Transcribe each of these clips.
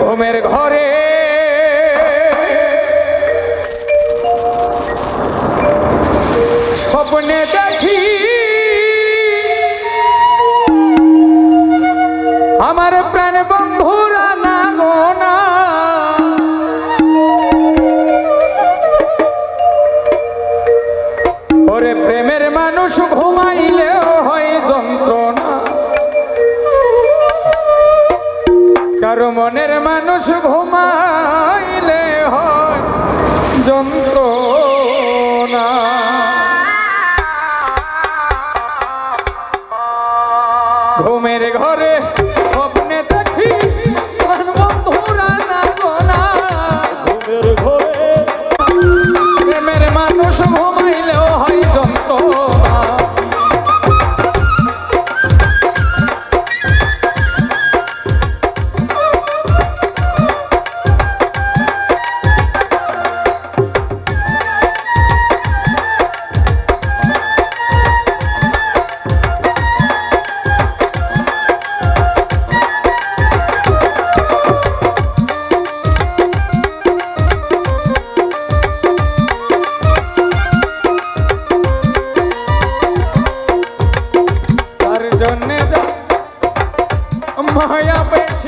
ঘুমের ঘরে। স্বপ্নে দেখি আমার প্রাণ বন্ধুরা না ওরে প্রেমের মানুষ ঘুমাইলেও মানুষ ঘুমাইলে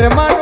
hermano.